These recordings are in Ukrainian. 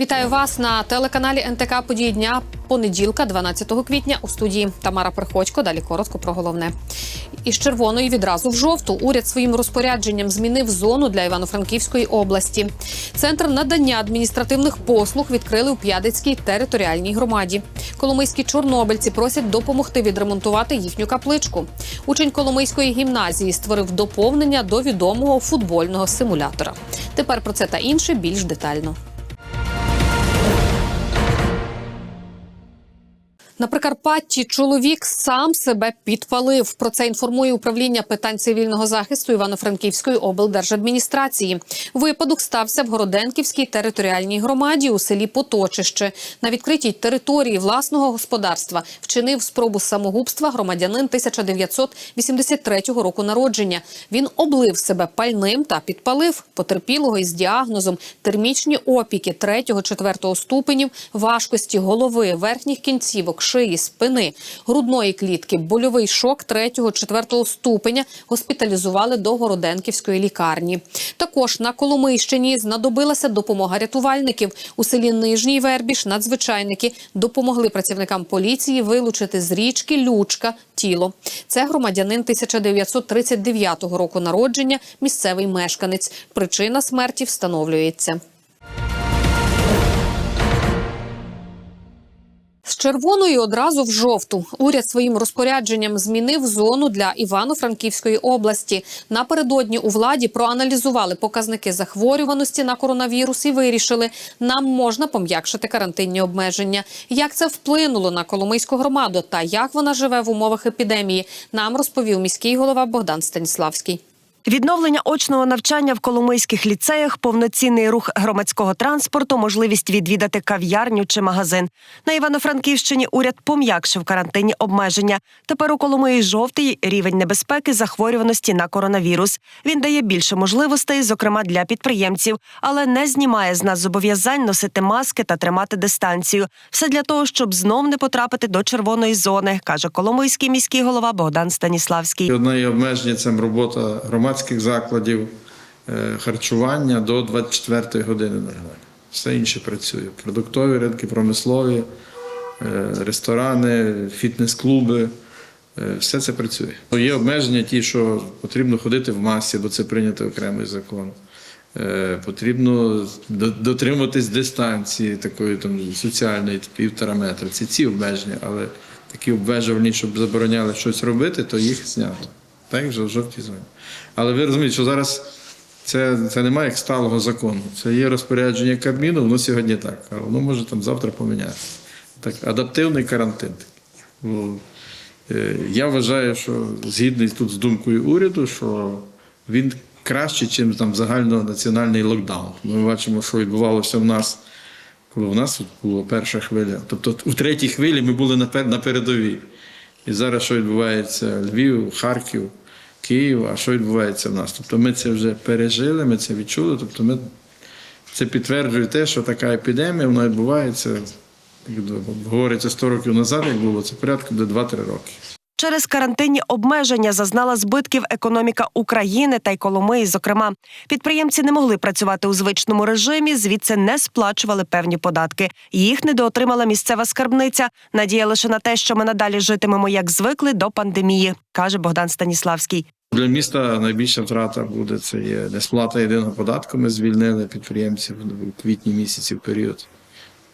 Вітаю вас на телеканалі НТК Події дня понеділка, 12 квітня. У студії Тамара Приходько. Далі коротко про головне. Із червоної відразу в жовту уряд своїм розпорядженням змінив зону для Івано-Франківської області. Центр надання адміністративних послуг відкрили у П'ядицькій територіальній громаді. Коломийські чорнобильці просять допомогти відремонтувати їхню капличку. Учень Коломийської гімназії створив доповнення до відомого футбольного симулятора. Тепер про це та інше більш детально. На Прикарпатті чоловік сам себе підпалив. Про це інформує управління питань цивільного захисту Івано-Франківської облдержадміністрації. Випадок стався в Городенківській територіальній громаді у селі Поточище. На відкритій території власного господарства вчинив спробу самогубства громадянин 1983 року народження. Він облив себе пальним та підпалив потерпілого із діагнозом термічні опіки 3-4 ступенів важкості голови, верхніх кінцівок, шиї, спини, грудної клітки, больовий шок 3-4 ступеня госпіталізували до Городенківської лікарні. Також на Коломийщині знадобилася допомога рятувальників. У селі Нижній Вербіш надзвичайники допомогли працівникам поліції вилучити з річки Лючка тіло. Це громадянин 1939 року народження, місцевий мешканець. Причина смерті встановлюється. Червоної одразу в жовту уряд своїм розпорядженням змінив зону для Івано-Франківської області. Напередодні у владі проаналізували показники захворюваності на коронавірус і вирішили, нам можна пом'якшити карантинні обмеження. Як це вплинуло на Коломийську громаду та як вона живе в умовах епідемії, нам розповів міський голова Богдан Станіславський. Відновлення очного навчання в коломийських ліцеях, повноцінний рух громадського транспорту, можливість відвідати кав'ярню чи магазин. На Івано-Франківщині уряд пом'якшив карантинні обмеження. Тепер у Коломиї жовтий рівень небезпеки захворюваності на коронавірус. Він дає більше можливостей, зокрема для підприємців, але не знімає з нас зобов'язань носити маски та тримати дистанцію. Все для того, щоб знов не потрапити до червоної зони, каже Коломийський міський голова Богдан Станіславський. Одне обмеження це робота громадських закладів, е, харчування до 24 години нормально. Все інше працює. Продуктові ринки, промислові, е, ресторани, фітнес-клуби. е, Все це працює. Є обмеження ті, що потрібно ходити в масі, бо це прийнятий окремий закон. Потрібно дотримуватись дистанції такої там соціальної півтора метра. Це ці обмеження, але такі обмежувальні, щоб забороняли щось робити, то їх знято. Так вже в жовтій зоні. Але ви розумієте, що зараз це, це немає як сталого закону. Це є розпорядження Кабміну, воно сьогодні так, а воно може там завтра помінятися. Так, адаптивний карантин. Е, Я вважаю, що згідний тут з думкою уряду, що він кращий, ніж там загальнонаціональний локдаун. Ми бачимо, що відбувалося в нас, коли в нас була перша хвиля. Тобто у третій хвилі ми були на передовій. І зараз що відбувається Львів, Харків, Київ, а що відбувається в нас? Тобто ми це вже пережили, ми це відчули. Тобто ми це підтверджує те, що така епідемія вона відбувається, як говориться 100 років назад, як було, це порядку до 2-3 роки. Через карантинні обмеження зазнала збитків економіка України та й Коломиї. Зокрема, підприємці не могли працювати у звичному режимі, звідси не сплачували певні податки. Їх недоотримала місцева скарбниця. Надія лише на те, що ми надалі житимемо як звикли до пандемії, каже Богдан Станіславський. Для міста найбільша втрата буде це є несплата єдиного податку. Ми звільнили підприємців у квітні місяці в період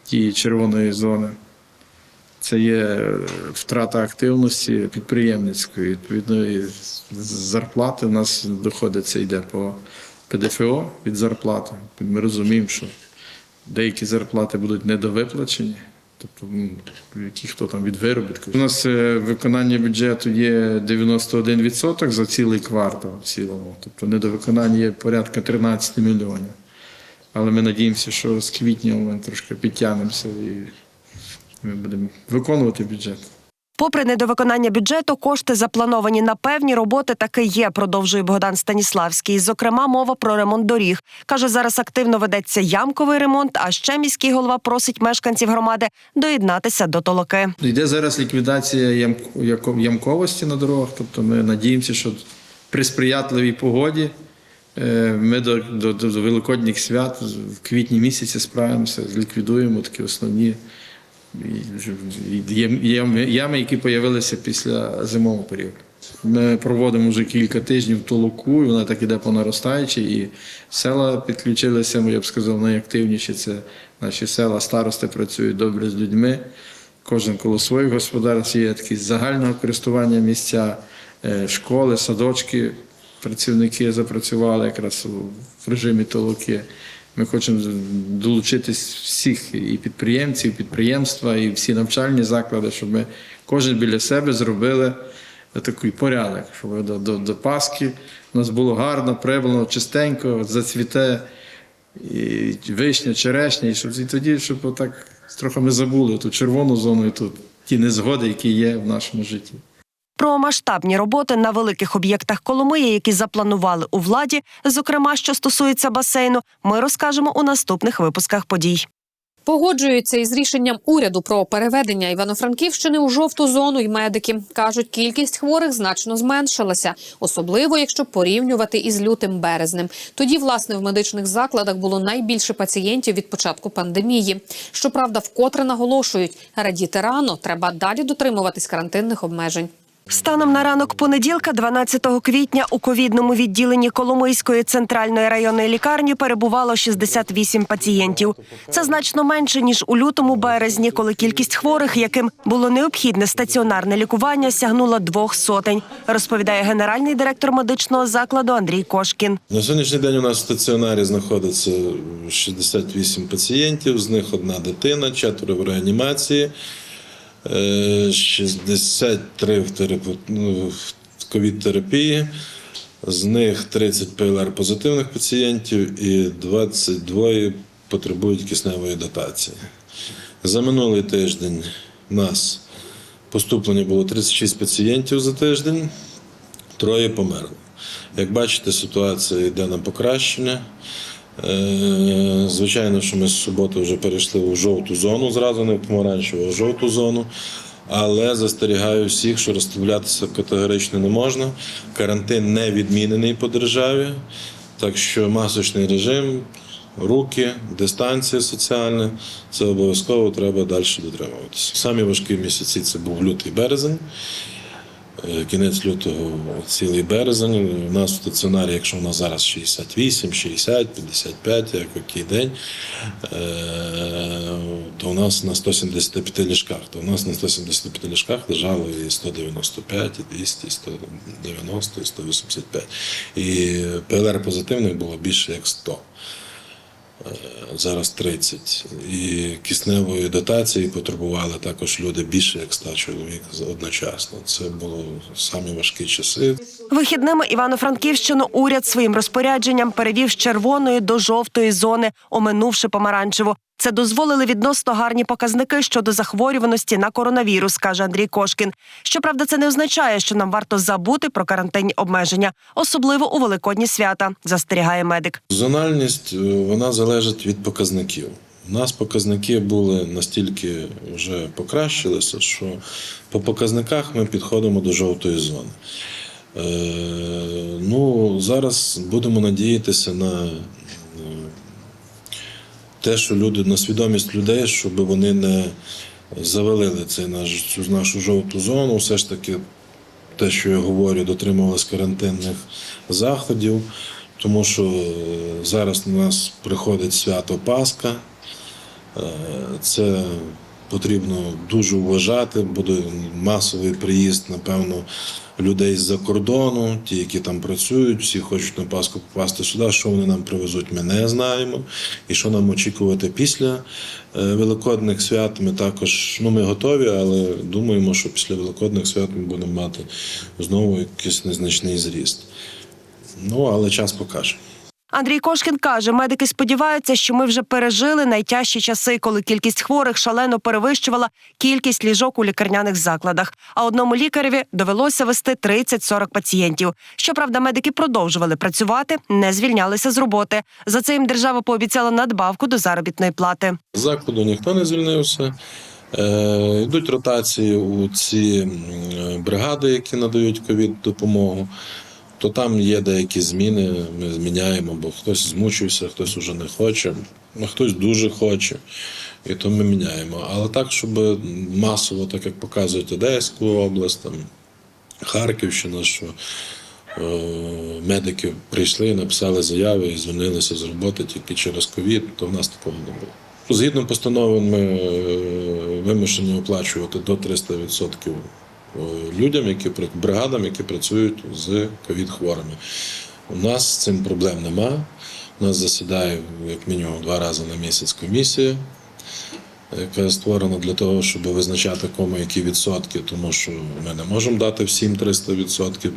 тієї червоної зони. Це є е, втрата активності підприємницької. Відповідно, зарплати у нас доходить це йде по ПДФО від зарплати. Ми розуміємо, що деякі зарплати будуть недовиплачені. Тобто, які хто там від виробітку. У нас е, виконання бюджету є 91% за цілий квартал в цілому. Тобто недовиконання є порядка 13 мільйонів. Але ми надіємося, що з квітня ми трошки підтягнемося і ми будемо виконувати бюджет. Попри недовиконання бюджету, кошти заплановані на певні роботи таки є. Продовжує Богдан Станіславський. Зокрема, мова про ремонт доріг. каже, зараз активно ведеться ямковий ремонт. А ще міський голова просить мешканців громади доєднатися до толоки. Йде зараз ліквідація ямковості на дорогах. Тобто ми надіємося, що при сприятливій погоді Е, Ми до, до, до Великодніх свят в квітні місяці справимося, ліквідуємо такі основні ями, які з'явилися після зимового періоду. Ми проводимо вже кілька тижнів толоку, і вона так іде по наростаючій, і села підключилися, я б сказав, найактивніші це наші села, старости працюють добре з людьми. Кожен коло своїх господарств є такі загального користування місця, е, школи, садочки, працівники запрацювали якраз в режимі толоки. Ми хочемо долучитись всіх і підприємців, і підприємства, і всі навчальні заклади, щоб ми кожен біля себе зробили такий порядок, щоб до, до, до Пасхи у нас було гарно, прибрано, чистенько, зацвіте і вишня, черешня, і щоб і тоді, щоб отак трохи ми забули ту червону зону і тут ті незгоди, які є в нашому житті. Про масштабні роботи на великих об'єктах Коломиї, які запланували у владі, зокрема, що стосується басейну, ми розкажемо у наступних випусках подій. Погоджуються із рішенням уряду про переведення Івано-Франківщини у жовту зону. І медики кажуть, кількість хворих значно зменшилася, особливо якщо порівнювати із лютим березнем. Тоді, власне, в медичних закладах було найбільше пацієнтів від початку пандемії. Щоправда, вкотре наголошують, радіти рано треба далі дотримуватись карантинних обмежень. Станом на ранок понеділка, 12 квітня, у ковідному відділенні Коломийської центральної районної лікарні перебувало 68 пацієнтів. Це значно менше ніж у лютому березні, коли кількість хворих, яким було необхідне стаціонарне лікування, сягнула двох сотень. Розповідає генеральний директор медичного закладу Андрій Кошкін. На сьогоднішній день у нас в стаціонарі знаходиться 68 пацієнтів, з них одна дитина, четверо в реанімації, 63 в, терапу- ну, в ковід-терапії, з них 30 ПЛР позитивних пацієнтів і 22 потребують кисневої дотації. За минулий тиждень у нас поступлення було 36 пацієнтів за тиждень, троє померли. Як бачите, ситуація йде на покращення. Е, Звичайно, що ми з суботи вже перейшли у жовту зону, зразу не в помаранчеву, а в жовту зону. Але застерігаю всіх, що розставлятися категорично не можна. Карантин не відмінений по державі, так що масочний режим, руки, дистанція соціальна це обов'язково треба далі дотримуватися. Самі важкі місяці це був лютий березень. Е, Кінець лютого цілий березень. У нас в стаціонарі, якщо у нас зараз 68, 60, 55, як який день, е, то у нас на 175 ліжках. То у нас на 175 ліжках лежало і 195, і 200, і 190, і 185. І ПЛР позитивних було більше як 100 зараз 30. І кисневої дотації потребували також люди більше як 100 чоловік одночасно. Це були самі важкі часи. Вихідними Івано-Франківщину уряд своїм розпорядженням перевів з червоної до жовтої зони, оминувши помаранчеву. Це дозволили відносно гарні показники щодо захворюваності на коронавірус, каже Андрій Кошкін. Щоправда, це не означає, що нам варто забути про карантинні обмеження, особливо у великодні свята, застерігає медик. Зональність е, вона залежить від показників. У нас показники були настільки вже покращилися, що по показниках ми підходимо до жовтої зони. Е, ну, зараз будемо надіятися на е, те, що люди на свідомість людей, щоб вони не завалили цей наш цю нашу жовту зону. Все ж таки, те, що я говорю, дотримувалися карантинних заходів, тому що е, зараз у нас приходить свято Пасха. Це потрібно дуже вважати. Буде масовий приїзд, напевно, людей з-за кордону, ті, які там працюють, всі хочуть на Пасху попасти сюди. Що вони нам привезуть, ми не знаємо. І що нам очікувати після е, Великодних свят, ми також ну, ми готові, але думаємо, що після Великодних свят ми будемо мати знову якийсь незначний зріст. Ну, але час покаже. Андрій Кошкін каже, медики сподіваються, що ми вже пережили найтяжчі часи, коли кількість хворих шалено перевищувала кількість ліжок у лікарняних закладах. А одному лікареві довелося вести 30-40 пацієнтів. Щоправда, медики продовжували працювати, не звільнялися з роботи. За це їм держава пообіцяла надбавку до заробітної плати. Закладу ніхто не звільнився. Е, Йдуть ротації у ці бригади, які надають ковід допомогу. То там є деякі зміни, ми зміняємо, бо хтось змучився, хтось уже не хоче, а хтось дуже хоче. І то ми міняємо. Але так, щоб масово, так як показують Одеську область, там, Харківщина, що е, медики прийшли, написали заяви і звільнилися з роботи тільки через ковід, то в нас такого не було. Згідно постанови, ми е, вимушені оплачувати до 300% е, людям, які бригадам, які працюють з ковід-хворими. У нас з цим проблем нема. У нас засідає як мінімум два рази на місяць комісія, яка створена для того, щоб визначати кому які відсотки, тому що ми не можемо дати всім 300%.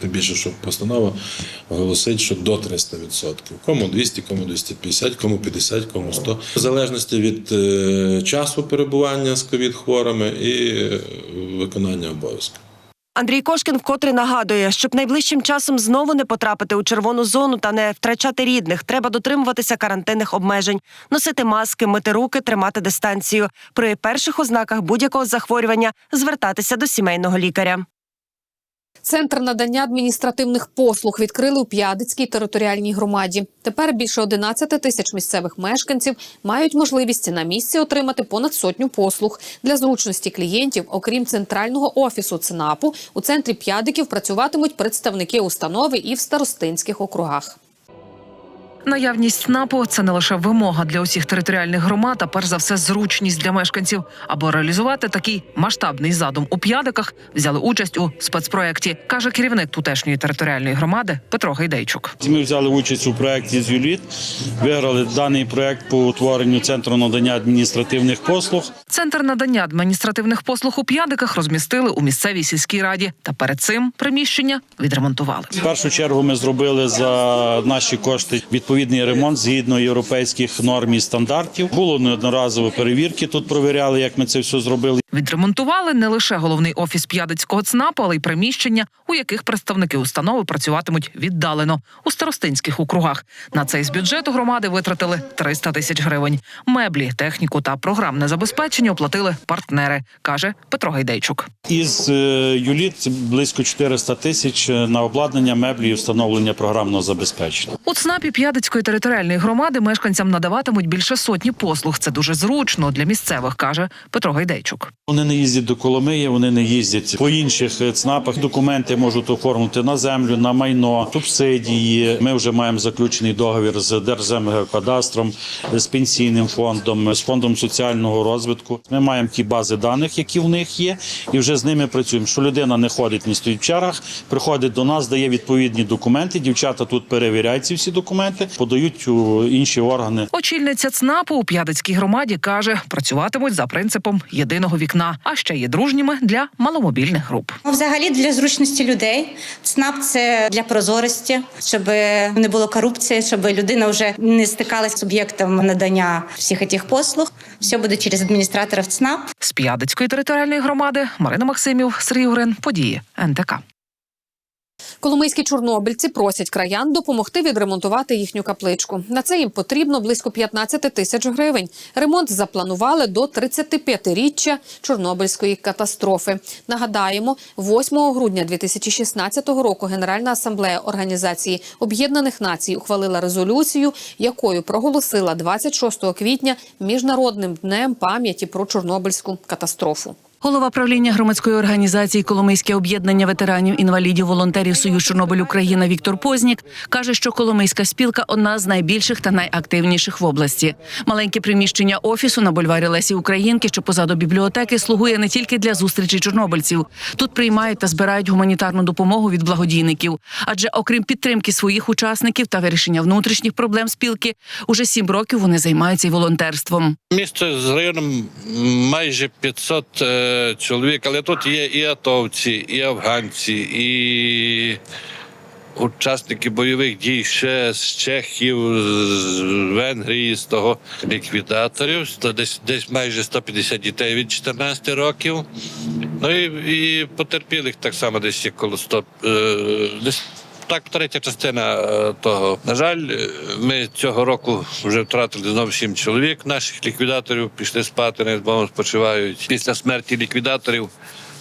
Тим більше, що постанова оголосить, що до 300%. Кому 200, кому 250, кому 50, кому 100. В залежності від е, часу перебування з ковід-хворими і е, виконання обов'язків. Андрій Кошкін вкотре нагадує, щоб найближчим часом знову не потрапити у червону зону та не втрачати рідних, треба дотримуватися карантинних обмежень, носити маски, мити руки, тримати дистанцію. При перших ознаках будь-якого захворювання звертатися до сімейного лікаря. Центр надання адміністративних послуг відкрили у П'ядицькій територіальній громаді. Тепер більше 11 тисяч місцевих мешканців мають можливість на місці отримати понад сотню послуг для зручності клієнтів. Окрім центрального офісу ЦНАПу, у центрі П'ядиків працюватимуть представники установи і в старостинських округах. Наявність СНАПу – це не лише вимога для усіх територіальних громад, а перш за все зручність для мешканців. Аби реалізувати такий масштабний задум у п'ядиках, взяли участь у спецпроєкті, каже керівник тутешньої територіальної громади Петро Гайдейчук. Ми взяли участь у проєкті з ЮЛІТ, виграли даний проєкт по утворенню центру надання адміністративних послуг. Центр надання адміністративних послуг у п'ядиках розмістили у місцевій сільській раді. Та перед цим приміщення відремонтували. В першу чергу ми зробили за наші кошти відповідний ремонт згідно європейських норм і стандартів. Було неодноразові перевірки. Тут провіряли, як ми це все зробили. Відремонтували не лише головний офіс п'ядицького ЦНАПу, але й приміщення, у яких представники установи працюватимуть віддалено у старостинських округах. На це з бюджету громади витратили 300 тисяч гривень. Меблі, техніку та програмне забезпечення оплатили партнери, каже Петро Гайдейчук. Із е, ЮЛІТ близько 400 тисяч на обладнання меблі і встановлення програмного забезпечення. У ЦНАПі П'ядицької територіальної громади мешканцям надаватимуть більше сотні послуг. Це дуже зручно для місцевих, каже Петро Гайдейчук. Вони не їздять до Коломиї, вони не їздять по інших е, ЦНАПах. Документи можуть оформити на землю, на майно, субсидії. Ми вже маємо заключений договір з Держземгеокадастром, з пенсійним фондом, з фондом соціального розвитку. Ми маємо ті бази даних, які в них є, і вже з ними працюємо. Що людина не ходить, не стоїть в чергах, приходить до нас, дає відповідні документи. Дівчата тут перевіряють ці всі документи, подають у інші органи. Очільниця ЦНАПу у П'ядицькій громаді каже, працюватимуть за принципом єдиного вікна, а ще є дружніми для маломобільних груп. Ну, Взагалі для зручності людей ЦНАП це для прозорості, щоб не було корупції, щоб людина вже не стикалася з суб'єктом надання всіх цих послуг. Все буде через адміністраторів ЦНАП. З П'ядицької територіальної громади Марина Максимів, Сергій Гурин, події НТК. Коломийські чорнобильці просять краян допомогти відремонтувати їхню капличку. На це їм потрібно близько 15 тисяч гривень. Ремонт запланували до 35-річчя Чорнобильської катастрофи. Нагадаємо, 8 грудня 2016 року Генеральна асамблея Організації Об'єднаних Націй ухвалила резолюцію, якою проголосила 26 квітня міжнародним днем пам'яті про Чорнобильську катастрофу. Голова правління громадської організації Коломийське об'єднання ветеранів інвалідів волонтерів Союз Чорнобиль Україна Віктор Познік каже, що Коломийська спілка одна з найбільших та найактивніших в області. Маленьке приміщення офісу на бульварі Лесі Українки, що позаду бібліотеки, слугує не тільки для зустрічі чорнобильців. Тут приймають та збирають гуманітарну допомогу від благодійників. Адже окрім підтримки своїх учасників та вирішення внутрішніх проблем спілки, уже сім років вони займаються й волонтерством. Місто з районом майже 500 е, чоловік, але тут є і атовці, і афганці, і учасники бойових дій ще з Чехів, з Венгрії, з того ліквідаторів. Десь, десь майже 150 дітей від 14 років. Ну і, і потерпілих так само десь коло 100. Е, десь так, третя частина е, того. На жаль, е, ми цього року вже втратили знову сім чоловік наших ліквідаторів, пішли спати, не з Богом спочивають. Після смерті ліквідаторів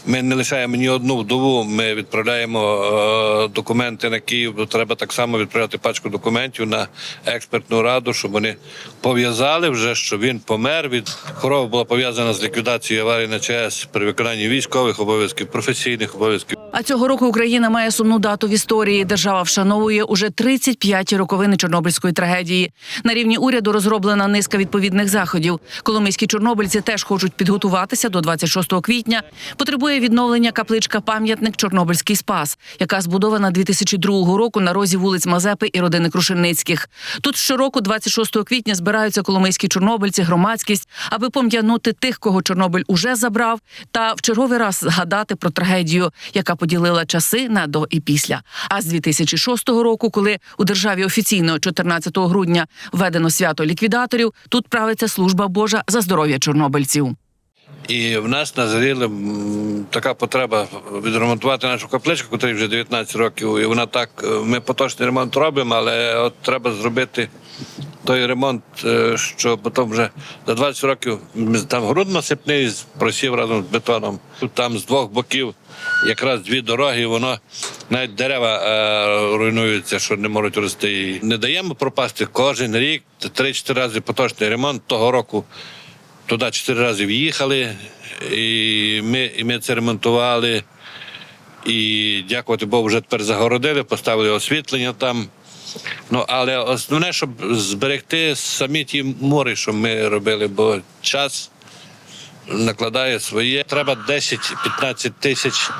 Ми не лишаємо ні одну вдову. Ми відправляємо е, документи на Київ. Треба так само відправляти пачку документів на експертну раду, щоб вони пов'язали вже, що він помер. Від хвороби була пов'язана з ліквідацією аварії на ЧАЕС при виконанні військових обов'язків, професійних обов'язків. А цього року Україна має сумну дату в історії. Держава вшановує уже 35 роковини Чорнобильської трагедії. На рівні уряду розроблена низка відповідних заходів. Коломийські чорнобильці теж хочуть підготуватися до 26 квітня. Потребує відновлення капличка пам'ятник Чорнобильський спас, яка збудована 2002 року на розі вулиць Мазепи і родини Крушельницьких. Тут щороку, 26 квітня, збираються коломийські чорнобильці, громадськість, аби пом'янути тих, кого Чорнобиль уже забрав, та в черговий раз згадати про трагедію, яка поділила часи на до і після. А з 2006 року, коли у державі офіційно 14 грудня введено свято ліквідаторів, тут правиться служба Божа за здоров'я чорнобильців. І в нас назріла така потреба відремонтувати нашу капличку, яка вже 19 років. І вона так, е, ми поточний ремонт робимо, але от треба зробити той ремонт, е, що потім вже за 20 років там ґрунт насипний просів разом з бетоном. Там з двох боків якраз дві дороги, воно навіть дерева е, руйнуються, що не можуть рости. Не даємо пропасти кожен рік, 3-4 рази поточний ремонт того року. Туди чотири рази в'їхали, і ми, і ми це ремонтували. І дякувати Богу, вже тепер загородили, поставили освітлення там. Ну, але основне, щоб зберегти самі ті мори, що ми робили, бо час накладає своє. Треба 10-15 тисяч,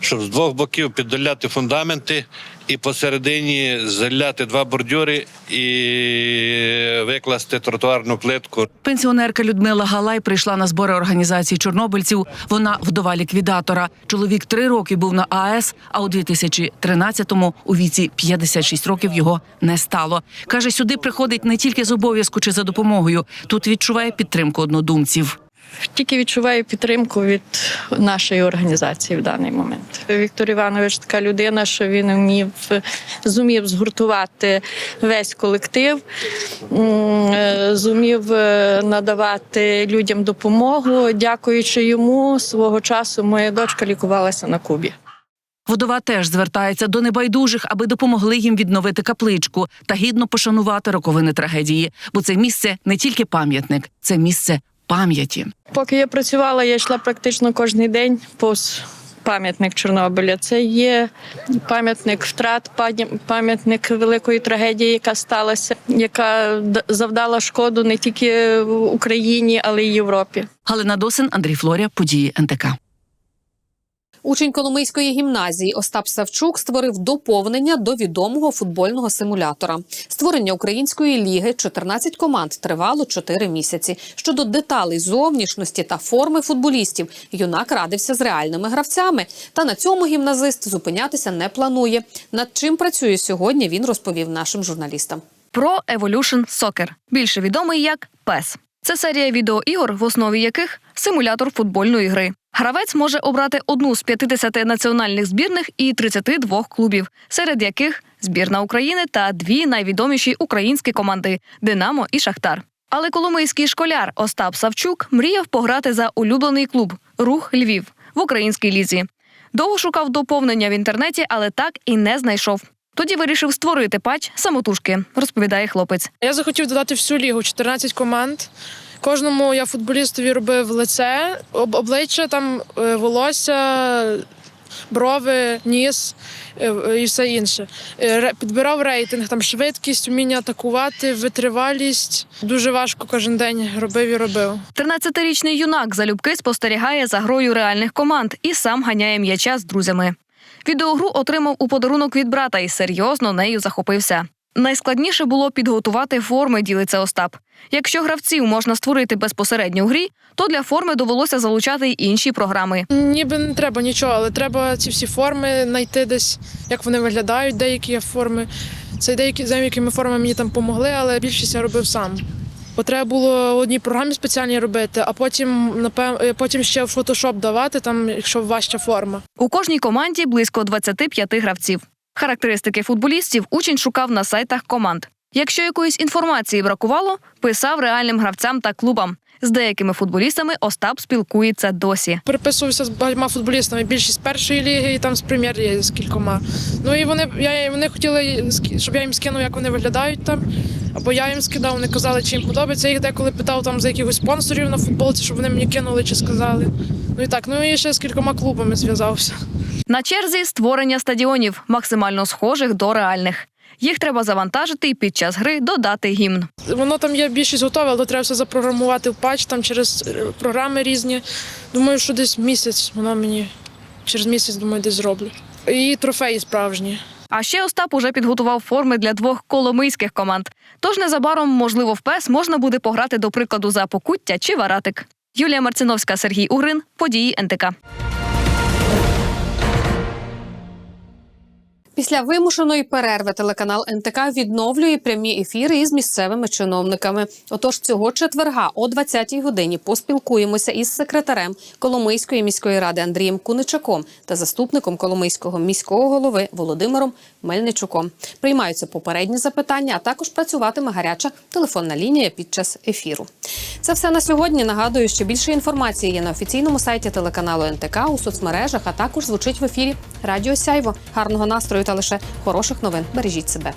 щоб з двох боків піддоляти фундаменти і посередині заляти два бордюри і викласти тротуарну плитку. Пенсіонерка Людмила Галай прийшла на збори організації чорнобильців. Вона вдова ліквідатора. Чоловік три роки був на АЕС, а у 2013-му у віці 56 років його не стало. Каже, сюди приходить не тільки з обов'язку чи за допомогою. Тут відчуває підтримку однодумців. Тільки відчуваю підтримку від нашої організації в даний момент. Віктор Іванович така людина, що він вмів зумів згуртувати весь колектив, е, зумів е, надавати людям допомогу. Дякуючи йому, свого часу моя дочка лікувалася на Кубі. Водова теж звертається до небайдужих, аби допомогли їм відновити капличку та гідно пошанувати роковини трагедії. Бо це місце не тільки пам'ятник, це місце пам'яті. Поки я працювала, я йшла практично кожен день повз пам'ятник Чорнобиля. Це є пам'ятник втрат, пам'ятник великої трагедії, яка сталася, яка завдала шкоду не тільки Україні, але й Європі. Галина Досин, Андрій Флоря, події НТК. Учень Коломийської гімназії Остап Савчук створив доповнення до відомого футбольного симулятора. Створення української ліги 14 команд тривало 4 місяці. Щодо деталей зовнішності та форми футболістів, юнак радився з реальними гравцями. Та на цьому гімназист зупинятися не планує. Над чим працює сьогодні, він розповів нашим журналістам. Pro Evolution Soccer, більше відомий як PES. Це серія відеоігор, в основі яких симулятор футбольної гри. Гравець може обрати одну з 50 національних збірних і 32 клубів, серед яких збірна України та дві найвідоміші українські команди Динамо і Шахтар. Але коломийський школяр Остап Савчук мріяв пограти за улюблений клуб Рух Львів в українській лізі. Довго шукав доповнення в інтернеті, але так і не знайшов. Тоді вирішив створити патч самотужки, розповідає хлопець. Я захотів додати всю лігу 14 команд. Кожному я футболістові робив лице, обличчя, там е, волосся, брови, ніс е, і все інше. Е, Підбирав рейтинг, там швидкість, вміння атакувати, витривалість. Дуже важко кожен день робив і робив. 13-річний юнак залюбки спостерігає за грою реальних команд і сам ганяє м'яча з друзями. Відеогру отримав у подарунок від брата і серйозно нею захопився. Найскладніше було підготувати форми, ділиться Остап. Якщо гравців можна створити безпосередньо в грі, то для форми довелося залучати й інші програми. Ніби не треба нічого, але треба ці всі форми знайти десь, як вони виглядають, деякі форми. Це деякі з деякими формами мені там допомогли, але більшість я робив сам. Бо треба було одній програмі спеціальній робити, а потім, напев... потім ще в фотошоп давати, там, якщо важча форма. У кожній команді близько 25 гравців. Характеристики футболістів учень шукав на сайтах команд. Якщо якоїсь інформації бракувало, писав реальним гравцям та клубам. З деякими футболістами Остап спілкується досі. Переписувався з багатьма футболістами. Більшість з першої ліги і там з прем'єр-ліги з кількома. Ну і вони я вони хотіли, щоб я їм скинув, як вони виглядають там. Або я їм скидав, вони казали, чи їм подобається. Я їх деколи питав там за якихось спонсорів на футболці, щоб вони мені кинули чи сказали. Ну і так, ну і ще з кількома клубами зв'язався. На черзі створення стадіонів, максимально схожих до реальних. Їх треба завантажити і під час гри додати гімн. Воно там є більшість готове, але треба все запрограмувати в патч там через е, програми різні. Думаю, що десь місяць воно мені через місяць, думаю, десь зроблю. І трофеї справжні. А ще Остап уже підготував форми для двох коломийських команд. Тож незабаром, можливо, в ПЕС можна буде пограти до прикладу за покуття чи варатик. Юлія Марциновська, Сергій Угрин, події НТК. Після вимушеної перерви телеканал НТК відновлює прямі ефіри із місцевими чиновниками. Отож, цього четверга о 20-й годині поспілкуємося із секретарем Коломийської міської ради Андрієм Куничаком та заступником Коломийського міського голови Володимиром Мельничуком. Приймаються попередні запитання, а також працюватиме гаряча телефонна лінія під час ефіру. Це все на сьогодні. Нагадую, що більше інформації є на офіційному сайті телеканалу НТК у соцмережах, а також звучить в ефірі Радіо Сяйво. Гарного настрою та лише хороших новин. Бережіть себе.